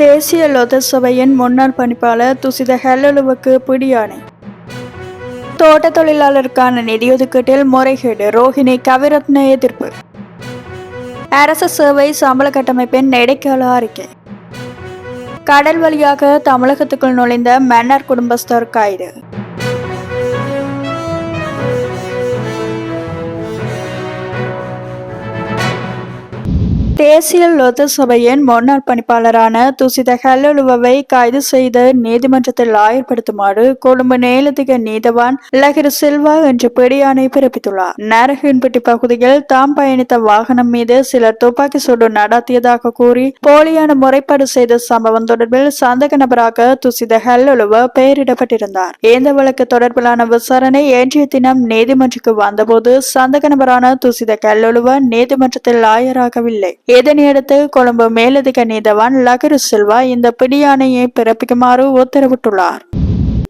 தேசிய லோத சபையின் முன்னாள் பணிப்பாளர் துசித ஹெல்லலுவுக்கு பிடியாணை. தோட்ட தொழிலாளருக்கான நிதியொதுக்கீட்டில் முறைகேடு ரோஹிணி கவிரத்ன எதிர்ப்பு. அரசு சேவை சம்பள கட்டமைப்பின் இடைக்கால அறிக்கை. கடல் வழியாக தமிழகத்துக்குள் நுழைந்த மன்னர் குடும்பஸ்தர் கைது. தேசிய லொத சபையின் முன்னாள் பணிப்பாளரான துசித ஹெல்லலுவை கைது செய்து நீதிமன்றத்தில் ஆயர்படுத்துமாறு கொழும்பு நேலதிக நீதவான் லஹிரு சில்வா என்ற பிடியாணை பிறப்பித்துள்ளார். நரகன்பட்டி பகுதியில் தாம் பயணித்த வாகனம் மீது சிலர் துப்பாக்கி சூடு நடத்தியதாக கூறி போலியான முறைப்பாடு செய்த சம்பவம் தொடர்பில் சந்தக நபராக துசித ஹெல்லலுவ பெயரிடப்பட்டிருந்தார். இந்த வழக்கு தொடர்பிலான விசாரணை இன்றைய தினம் நீதிமன்றத்துக்கு வந்தபோது சந்தக நபரான துசித கல்லொழுவ நீதிமன்றத்தில் ஆயராகவில்லை. இதனையடுத்து கொழும்பு மேலதிக நீதவான் லகரு சில்வா இந்த பிடியாணையை பிறப்பிக்குமாறு உத்தரவிட்டுள்ளார்.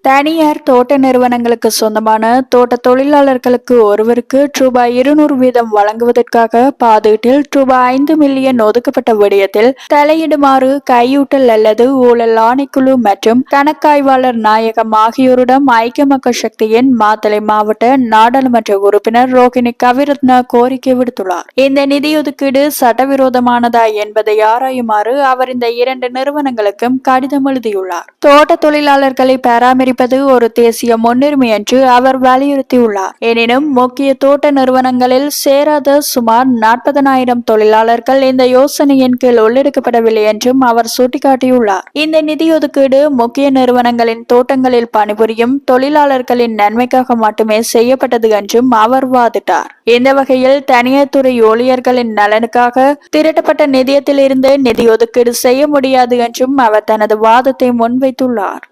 தனியார் தோட்ட நிறுவனங்களுக்கு சொந்தமான தோட்ட தொழிலாளர்களுக்கு ஒருவருக்கு ரூபாய் இருநூறு வீதம் வழங்குவதற்காக பாதீட்டில் ரூபாய் ஐந்து மில்லியன் ஒதுக்கப்பட்ட விடயத்தில் தலையிடுமாறு கையூட்டல் அல்லது ஊழல் ஆணைக்குழு மற்றும் கணக்காய்வாளர் நாயகம் ஆகியோரிடம் ஐக்கிய மக்கள் சக்தியின் மாத்தளை மாவட்ட நாடாளுமன்ற உறுப்பினர் ரோகிணி கவிரத்ன கோரிக்கை விடுத்துள்ளார். இந்த நிதி ஒதுக்கீடு சட்டவிரோதமானதா என்பதை ஆராயுமாறு அவர் இந்த இரண்டு நிறுவனங்களுக்கும் கடிதம் எழுதியுள்ளார். தோட்ட தொழிலாளர்களை பராமரி பராமரிப்பது ஒரு தேசிய முன்னுரிமை என்று அவர் வலியுறுத்தியுள்ளார். எனினும் முக்கிய தோட்ட நிறுவனங்களில் சேராத சுமார் நாற்பதனாயிரம் தொழிலாளர்கள் இந்த யோசனையின் கீழ் உள்ளெடுக்கப்படவில்லை என்றும் அவர் சுட்டிக்காட்டியுள்ளார். இந்த நிதி ஒதுக்கீடு முக்கிய நிறுவனங்களின் தோட்டங்களில் பணிபுரியும் தொழிலாளர்களின் நன்மைக்காக மட்டுமே செய்யப்பட்டது என்றும் அவர் வாதிட்டார். இந்த வகையில் தனியார் துறை ஊழியர்களின் நலனுக்காக திரட்டப்பட்ட நிதியத்திலிருந்து நிதி ஒதுக்கீடு செய்ய முடியாது என்றும் அவர் தனது வாதத்தை முன்வைத்துள்ளார்.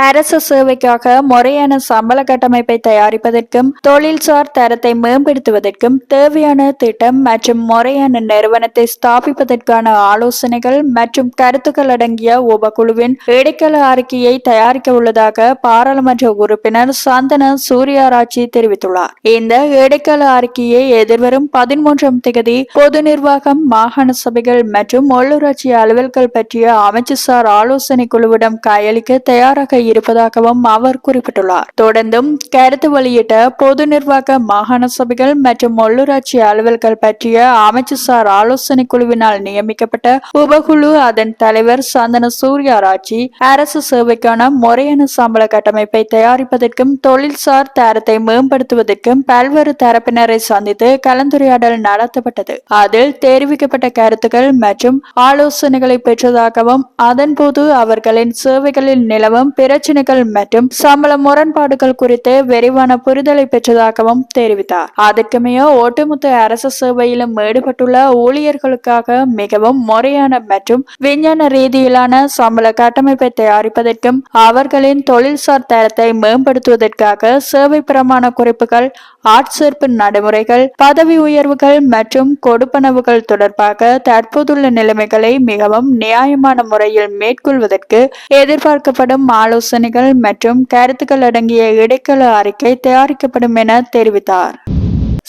அரசு சேவைக்காக முறையான சம்பள கட்டமைப்பை தயாரிப்பதற்கும் தொழில்சார் தரத்தை மேம்படுத்துவதற்கும் தேவையான திட்டம் மற்றும் முறையான நிறுவனத்தை ஸ்தாபிப்பதற்கான ஆலோசனைகள் மற்றும் கருத்துக்கள் அடங்கிய உபகுழுவின் இடைக்கால அறிக்கையை தயாரிக்க உள்ளதாக பாராளுமன்ற உறுப்பினர் சந்தன சூர்யாராட்சி தெரிவித்துள்ளார். இந்த இடைக்கால அறிக்கையை எதிர்வரும் பதிமூன்றாம் தேதி பொது நிர்வாகம் மாகாண சபைகள் மற்றும் உள்ளூராட்சி அலுவல்கள் பற்றிய அமைச்சுசார் ஆலோசனை குழுவிடம் கையளிக்க தயாராக இருப்பதாகவும் அவர் குறிப்பிட்டுள்ளார். தொடர்ந்தும் கருத்து வெளியிட்ட பொது நிர்வாக மாகாண சபைகள் மற்றும் உள்ளூராட்சி அலுவல்கள் பற்றிய அமைச்சர் ஆலோசனை குழுவினால் நியமிக்கப்பட்ட உபகுழு அதன் தலைவர் சந்தன சூர்யாராட்சி அரசு சேவைக்கான முறையான சம்பள கட்டமைப்பை தயாரிப்பதற்கும் தொழில்சார் தரத்தை மேம்படுத்துவதற்கும் பல்வேறு தரப்பினரை சந்தித்து கலந்துரையாடல் நடத்தப்பட்டது. அதில் தெரிவிக்கப்பட்ட கருத்துக்கள் மற்றும் ஆலோசனைகளை பெற்றதாகவும் அதன்போது அவர்களின் சேவைகளில் நிலவும் பிற பிரச்சனைகள் மற்றும் சம்பள முரண்பாடுகள் குறித்து விரிவான புரிதலை பெற்றதாகவும் தெரிவித்தார். அதற்குமைய ஒட்டுமொத்த அரசு சேவையிலும் ஈடுபட்டுள்ள ஊழியர்களுக்காக மிகவும் முறையான மற்றும் விஞ்ஞான ரீதியிலான சம்பள கட்டமைப்பை தயாரிப்பதற்கும் அவர்களின் தொழில்சார் தரத்தை மேம்படுத்துவதற்காக சேவை பிரமாண குறிப்புகள் ஆட்சேர்ப்பு நடைமுறைகள் பதவி உயர்வுகள் மற்றும் கொடுப்பனவுகள் தொடர்பாக தற்போதுள்ள நிலைமைகளை மிகவும் நியாயமான முறையில் மேற்கொள்வதற்கு எதிர்பார்க்கப்படும் ஆலோசனை ஆலோசனைகள் மற்றும் கருத்துக்கள் அடங்கிய இடைக்கால அறிக்கை தயாரிக்கப்படும் என தெரிவித்தார்.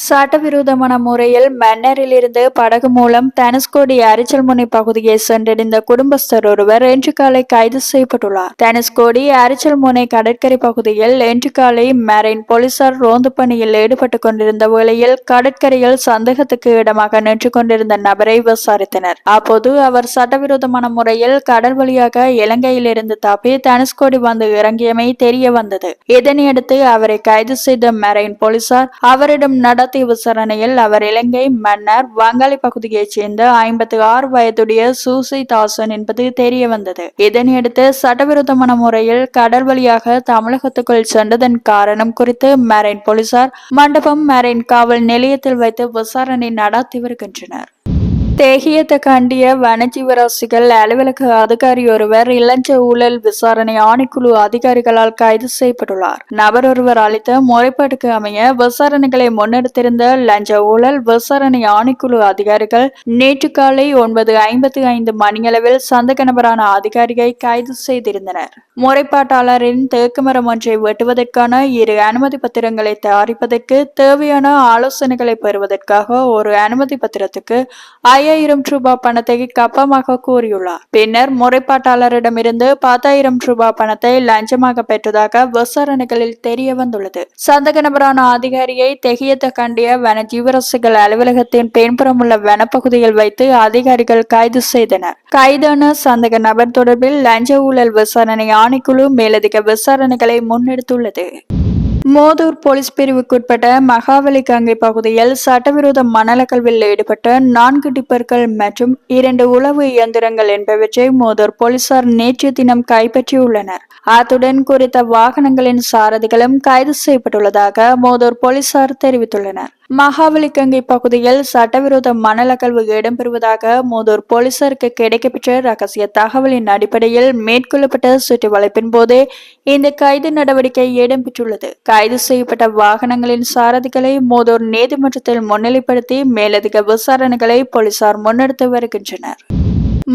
சட்டவிரோதமான முறையில் மன்னரிலிருந்து படகு மூலம் தனுஷ்கோடி அரிச்சல்முனை பகுதியை சென்றடைந்த குடும்பஸ்தர் ஒருவர் இன்று காலை கைது செய்யப்பட்டுள்ளார். தனுஷ்கோடி அரிச்சல் முனை கடற்கரை பகுதியில் இன்று காலை மரைன் போலீசார் ரோந்து பணியில் ஈடுபட்டுக் கொண்டிருந்த வேளையில் கடற்கரையில் சந்தேகத்துக்கு இடமாக நின்று கொண்டிருந்த நபரை விசாரித்தனர். அப்போது அவர் சட்டவிரோதமான முறையில் கடல் வழியாக இலங்கையிலிருந்து தப்பி தனுஷ்கோடி வந்து இறங்கியமை தெரிய வந்தது. இதனையடுத்து அவரை கைது செய்த மரைன் போலீசார் அவரிடம் நட நடத்திய விசாரணையில் அவர் இலங்கை மன்னர் வங்காளி பகுதியைச் சேர்ந்த ஐம்பத்தி ஆறு வயதுடைய சூசி தாசன் என்பது தெரிய வந்தது. இதனையடுத்து சட்டவிரோதமான முறையில் கடல் வழியாக தமிழகத்துக்குள் சென்றதன் காரணம் குறித்து மரைன் போலீசார் மண்டபம் மரைன் காவல் நிலையத்தில் வைத்து விசாரணை நடத்தி வருகின்றனர். தேகியத்தை காண்டிய வனஜீவராசிகள் அலுவலக அதிகாரி ஒருவர் இளஞ்ச ஊழல் விசாரணை ஆணைக்குழு அதிகாரிகளால் கைது செய்யப்பட்டுள்ளார். நபர் ஒருவர் அளித்த முறைப்பாட்டுக்கு அமைய விசாரணைகளை முன்னெடுத்திருந்த லஞ்ச ஊழல் விசாரணை ஆணைக்குழு அதிகாரிகள் நேற்று காலை ஒன்பது ஐம்பத்தி ஐந்து மணியளவில் சந்தக நபரான அதிகாரியை கைது செய்திருந்தனர். முறைப்பாட்டாளரின் தேக்குமரம் ஒன்றை வெட்டுவதற்கான இரு அனுமதி பத்திரங்களை தயாரிப்பதற்கு தேவையான ஆலோசனைகளை பெறுவதற்காக ஒரு அனுமதி பத்திரத்துக்கு ஐயாயிரம் ரூபாய் பணத்தை கப்பமாக கூறியுள்ளார். பின்னர் முறைப்பாட்டாளரிடமிருந்து பத்தாயிரம் ரூபாய் பணத்தை லஞ்சமாக பெற்றதாக விசாரணைகளில் தெரிய வந்துள்ளது. சந்தக நபரான அதிகாரியை தெகியத்தை கண்டிய வன ஜீவரசுகள் அலுவலகத்தின் பின்புறம் உள்ள வனப்பகுதியில் வைத்து அதிகாரிகள் கைது செய்தனர். கைதான சந்தக நபர் தொடர்பில் லஞ்ச ஊழல் விசாரணை ஆணைக்குழு மேலதிக விசாரணைகளை முன்னெடுத்துள்ளது. மோதூர் போலீஸ் பிரிவுக்குட்பட்ட மகாவலி கங்கை பகுதியில் சட்டவிரோத மணலக்கல்வில் ஈடுபட்ட நான்கு டிப்பர்கள் மற்றும் இரண்டு உளவு இயந்திரங்கள் என்பவற்றை மோதூர் போலீசார் நேற்று தினம் கைப்பற்றியுள்ளனர். அத்துடன் குறித்த வாகனங்களின் சாரதிகளும் கைது செய்யப்பட்டுள்ளதாக மோதூர் போலீசார் தெரிவித்துள்ளனர். மகாவலிக்கங்கை பகுதியில் சட்டவிரோத மணல் அகழ்வு இடம்பெறுவதாக மூதூர் போலீசாருக்கு கிடைக்கப்பெற்ற ரகசிய தகவலின் அடிப்படையில் மேற்கொள்ளப்பட்ட சுற்றி வளைப்பின் போதே இந்த கைது நடவடிக்கை இடம்பெற்றுள்ளது. கைது செய்யப்பட்ட வாகனங்களின் சாரதிகளை மூதூர் நீதிமன்றத்தில் முன்னிலைப்படுத்தி மேலதிக விசாரணைகளை போலீசார் முன்னெடுத்து வருகின்றனர்.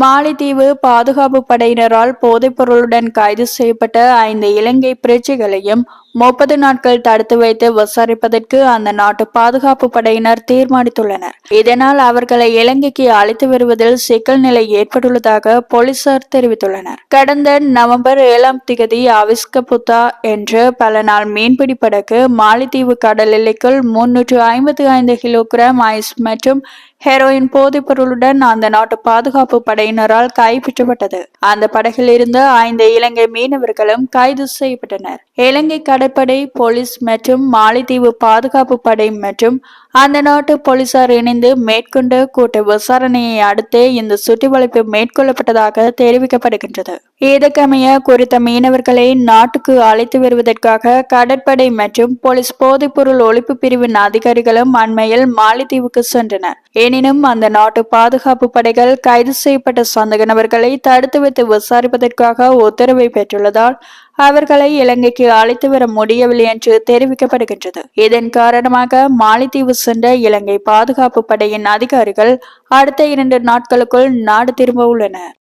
மாலைத்தீவு பாதுகாப்பு படையினரால் போதைப் பொருளுடன் கைது செய்யப்பட்ட ஐந்து இலங்கை பிரஜைகளையும் முப்பது நாட்கள் தடுத்து வைத்து விசாரிப்பதற்கு அந்த நாட்டு பாதுகாப்பு படையினர் தீர்மானித்துள்ளனர். இதனால் அவர்களை இலங்கைக்கு அழைத்து வருவதில் சிக்கல் நிலை ஏற்பட்டுள்ளதாக போலீசார் தெரிவித்துள்ளனர். கடந்த நவம்பர் ஏழாம் திகதி அவிஸ்கபுத்தா என்று பல நாள் மீன்பிடி படகு மாலைத்தீவு கடல் எல்லைக்குள் முன்னூற்று ஐம்பத்தி ஐந்து கிலோகிராம் ஐஸ் மற்றும் ஹெரோயின் போதைப் பொருளுடன் அந்த நாட்டு பாதுகாப்பு படையினரால் கைப்பற்றப்பட்டது. அந்த படகில் இருந்த ஐந்து இலங்கை மீனவர்களும் கைது செய்யப்பட்டனர். இலங்கை கடல் கடற்படை போலீஸ் மற்றும் மாலைத்தீவு பாதுகாப்பு படை மற்றும் அந்த நாட்டு போலீசார் இணைந்து மேற்கொண்ட கூட்ட விசாரணையை அடுத்தே இந்த சுற்றிவளைப்பு மேற்கொள்ளப்பட்டதாக தெரிவிக்கப்படுகின்றது. இதற்கமைய குறித்த மீனவர்களை நாட்டுக்கு அழைத்து வருவதற்காக கடற்படை மற்றும் போலீஸ் போதைப்பொருள் ஒழிப்பு பிரிவின் அதிகாரிகளும் அண்மையில் மாலைத்தீவுக்கு சென்றனர். எனினும் அந்த நாட்டு பாதுகாப்பு படைகள் கைது செய்யப்பட்ட சந்தக நபர்களை தடுத்து வைத்து விசாரிப்பதற்காக உத்தரவை பெற்றுள்ளதால் அவர்களை இலங்கைக்கு அழைத்து வர முடியவில்லை என்று தெரிவிக்கப்படுகின்றது. இதன் காரணமாக மாலைத்தீவு சென்ற இலங்கை பாதுகாப்பு படையின் அதிகாரிகள் அடுத்த இரண்டு நாட்களுக்குள் நாடு திரும்ப உள்ளனர்.